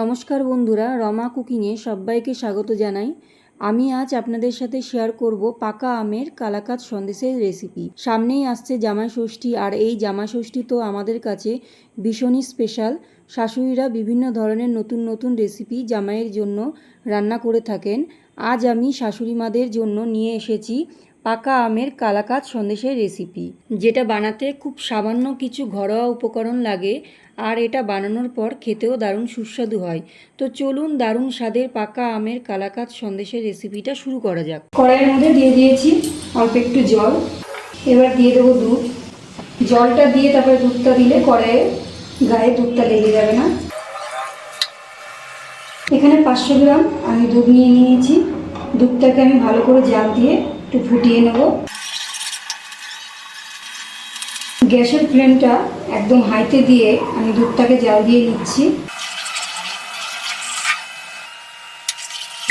নমস্কার বন্ধুরা, রমা কুকিংয়ে সবাইকে স্বাগত জানাই। আমি আজ আপনাদের সাথে শেয়ার করব পাকা আমের কালাকাত সন্দেশের রেসিপি সামনেই আসছে জামাই ষষ্ঠী, আর এই জামাই ষষ্ঠী তো আমাদের কাছে ভীষণই স্পেশাল শাশুড়িরা বিভিন্ন ধরনের নতুন নতুন রেসিপি জামাইয়ের জন্য রান্না করে থাকেন। আজ আমি শাশুড়ি মাদের জন্য নিয়ে এসেছি পাকা আমের কালাকাত সন্দেশের রেসিপি যেটা বানাতে খুব সামান্য কিছু ঘরোয়া উপকরণ লাগে, আর এটা বানানোর পর খেতেও দারুণ সুস্বাদু হয়। তো চলুন দারুণ স্বাদের পাকা আমের কালাকাত সন্দেশের রেসিপিটা শুরু করা যাক। কড়াইয়ের মধ্যে দিয়ে দিয়েছি অল্প একটু জল। এবার দিয়ে দেবো দুধ। জলটা দিয়ে তারপরে দুধটা দিলে কড়াইয়ে গায়ে দুধটা লেগে যাবে না। এখানে পাঁচশো গ্রাম আমি দুধ নিয়ে নিয়েছি। দুধটাকে আমি ভালো করে জাল দিয়ে একটু ফুটিয়ে নেব। গ্যাসের ফ্লেমটা একদম হাইতে দিয়ে আমি দুধটাকে জাল দিয়ে নিচ্ছি।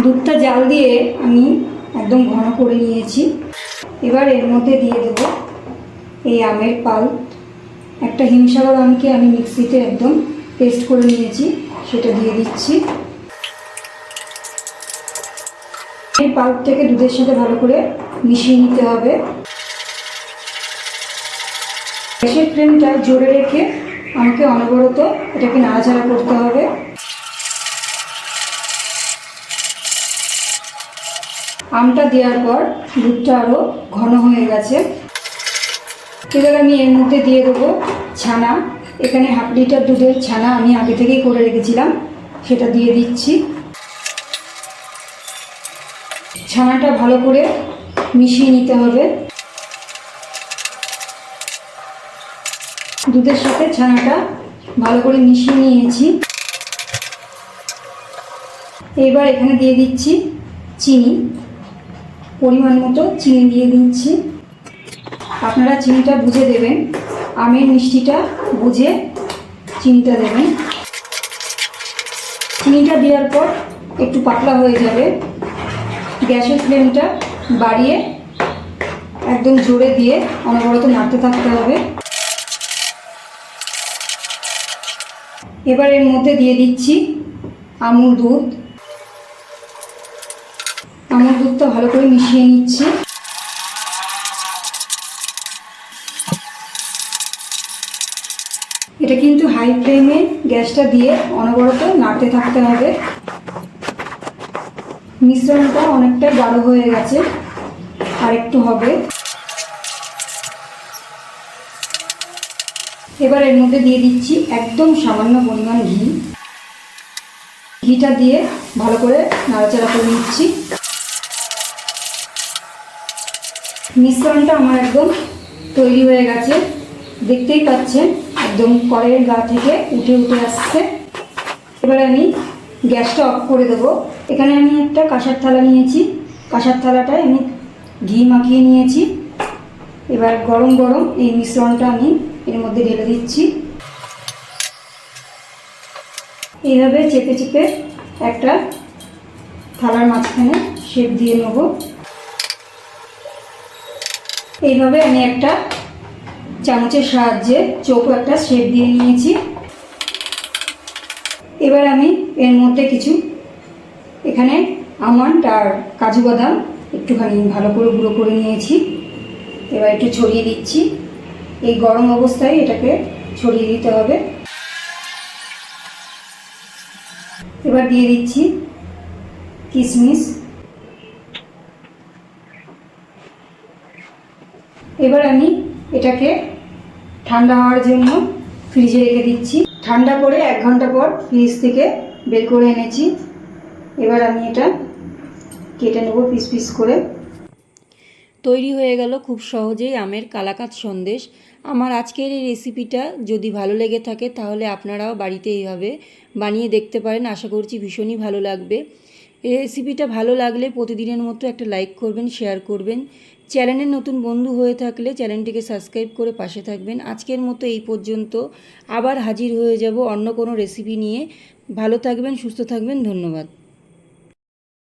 দুধটা জাল দিয়ে আমি একদম ঘন করে নিয়েছি। এবার এর মধ্যে দিয়ে দেব এই আমের পাল। একটা হিমসাগর আমকে আমি মিক্সিতে একদম পেস্ট করে নিয়েছি, সেটা দিয়ে দিচ্ছি। এই পাল্পটাকে দুধের সাথে ভালো করে মিশিয়ে নিতে হবে। গ্যাসের ফ্লেমটা জোরে রেখে আমাকে অনবরত এটাকে নাড়াচাড়া করতে হবে। আমটা দেওয়ার পর দুধটা আরও ঘন হয়ে গেছে। এবার আমি এর মধ্যে দিয়ে দেবো ছানা। এখানে হাফ লিটার দুধের ছানা আমি আগে থেকেই করে রেখেছিলাম, সেটা দিয়ে দিচ্ছি। ছানাটা ভালো করে মিশিয়ে নিতে হবে। দুধের সাথে ছানাটা ভালো করে মিশিয়ে নিয়েছি। এবার এখানে দিয়ে দিচ্ছি চিনি। পরিমাণ মতো চিনি দিয়ে দিচ্ছি। আপনারা চিনিটা বুঝে দেবেন। আমের মিষ্টিটা বুঝে চিনিটা দেবেন। চিনিটা দেওয়ার পর একটু পাতলা হয়ে যাবে। গ্যাসের ফ্লেমটা বাড়িয়ে একদম জোরে দিয়ে অনবরত নাড়তে থাকতে হবে। এবার এর মধ্যে দিয়ে দিচ্ছি আমুল দুধ। আমুল দুধটা ভালো করে মিশিয়ে নিচ্ছি। এটা কিন্তু হাই ফ্লেমে গ্যাসটা দিয়ে অনবরত নাড়তে থাকতে হবে। মিশ্রণটা অনেকটা গাঢ় হয়ে গেছে। আর একটু হবে। এবার এর মধ্যে দিয়ে দিচ্ছি একদম সামান্য পরিমাণ ঘি। ঘিটা দিয়ে ভালো করে নাড়াচাড়া করে নিচ্ছি। মিশ্রণটা আমার একদম তৈরি হয়ে গেছে। দেখতেই পাচ্ছেন, একদম কড়াইয়ের গা থেকে উঠে উঠে আসছে। এবার আমি গ্যাসটা অফ করে দেবো। এখানে আমি একটা কাঁসার থালা নিয়েছি। কাঁসার থালাটায় আমি ঘি মাখিয়ে নিয়েছি। এবার গরম গরম এই মিশ্রণটা আমি এর মধ্যে ঢেলে দিচ্ছি। এইভাবে চেপে চেপে একটা থালার মাঝখানে শেপ দিয়ে নেব। এইভাবে আমি একটা চামচের সাহায্যে চৌকো একটা শেপ দিয়ে নিয়েছি। এবার আমি এর মধ্যে কিছু, এখানে আমন্ড আর কাজু বাদাম একটুখানি ভালো করে গুঁড়ো করে নিয়েছি। এবার একটু ছড়িয়ে দিচ্ছি। এই গরম অবস্থায় এটাকে ছড়িয়ে দিতে হবে। এবার দিয়ে দিচ্ছি কিশমিশ এবার আমি এটাকে ঠান্ডা হওয়ার জন্য ফ্রিজে রেখে দিচ্ছি। ঠান্ডা করে এক ঘণ্টা পর ফ্রিজ থেকে বের করে এনেছি। এবার আমি এটা কেটে নেব পিস পিস করে। তৈরি হয়ে গেল খুব সহজেই আমের কালাকাত সন্দেশ। আমার আজকের এই রেসিপিটা যদি ভালো লেগে থাকে, তাহলে আপনারাও বাড়িতে এইভাবে বানিয়ে দেখতে পারেন। আশা করছি ভীষণই ভালো লাগবে। এই রেসিপিটা ভালো লাগলে প্রতিদিনের মতো একটা লাইক করবেন শেয়ার করবেন। চ্যানেলের নতুন বন্ধু হয়ে থাকলে চ্যানেলটিকে সাবস্ক্রাইব করে পাশে থাকবেন। আজকের মতো এই পর্যন্ত। আবার হাজির হয়ে যাব অন্য কোনো রেসিপি নিয়ে। ভালো থাকবেন, সুস্থ থাকবেন, ধন্যবাদ।